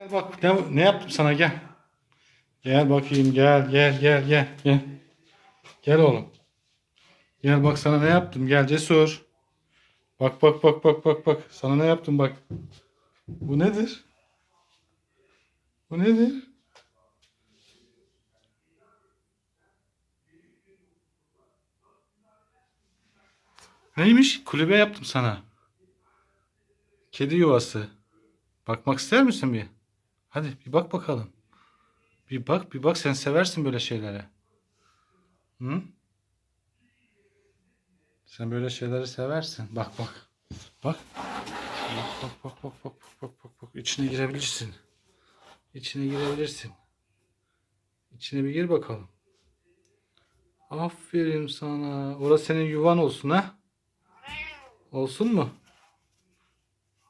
Gel bak ne, ne yaptım sana gel. Gel bakayım gel gel gel gel gel. Gel oğlum. Gel bak sana ne yaptım gel cesur. Bak bak bak bak bak bak. Sana ne yaptım bak. Bu nedir? Bu nedir? Neymiş? Kulübe yaptım sana. Kedi yuvası. Bakmak ister misin bir? Hadi bir bak bakalım. Bir bak bir bak sen seversin böyle şeylere. Hı? Sen böyle şeyleri seversin. Bak bak. Bak. Bak bak bak bak bak bak bak bak. İçine girebilirsin. İçine girebilirsin. İçine bir gir bakalım. Aferin sana. Orası senin yuvan olsun ha. Olsun mu?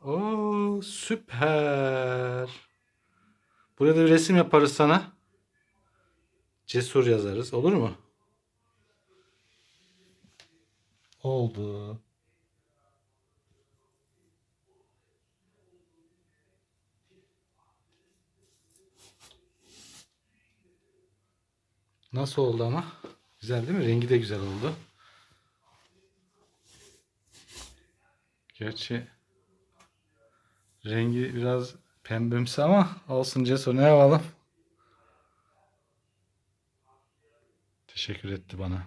Oo süper. Buraya da bir resim yaparız sana. Cesur yazarız. Olur mu? Oldu. Nasıl oldu ama? Güzel değil mi? Rengi de güzel oldu. Gerçi rengi biraz pembemsi ama olsun Cesur ne yapalım? Teşekkür etti bana.